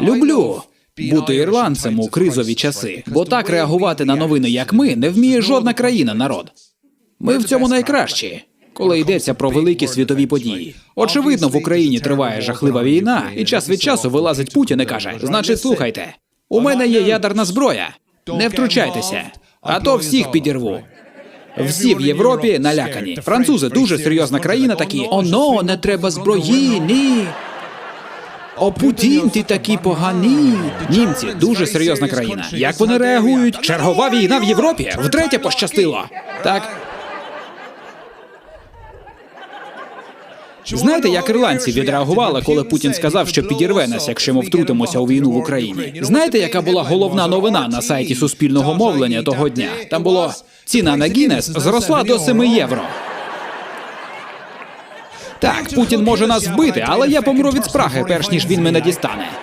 Люблю бути ірландцем у кризові часи, бо так реагувати на новини, як ми, не вміє жодна країна, народ. Ми в цьому найкращі, коли йдеться про великі світові події. Очевидно, в Україні триває жахлива війна, і час від часу вилазить Путін і каже: значить, слухайте, у мене є ядерна зброя. Не втручайтеся, а то всіх підірву. Всі в Європі налякані. Французи дуже серйозна країна, такі оно, не треба зброї, ні. О, Путін, ти такий поганий. Німці дуже серйозна країна. Як вони реагують? Чергова війна в Європі втретє пощастило. Так. Знаєте, як ірландці відреагували, коли Путін сказав, що підірве нас, якщо ми втрутимося у війну в Україні? Знаєте, яка була головна новина на сайті суспільного мовлення того дня? Там було ціна на Гіннес зросла до 7 євро. Так, Путін може нас вбити, але я помру від спраги, перш ніж він мене дістане.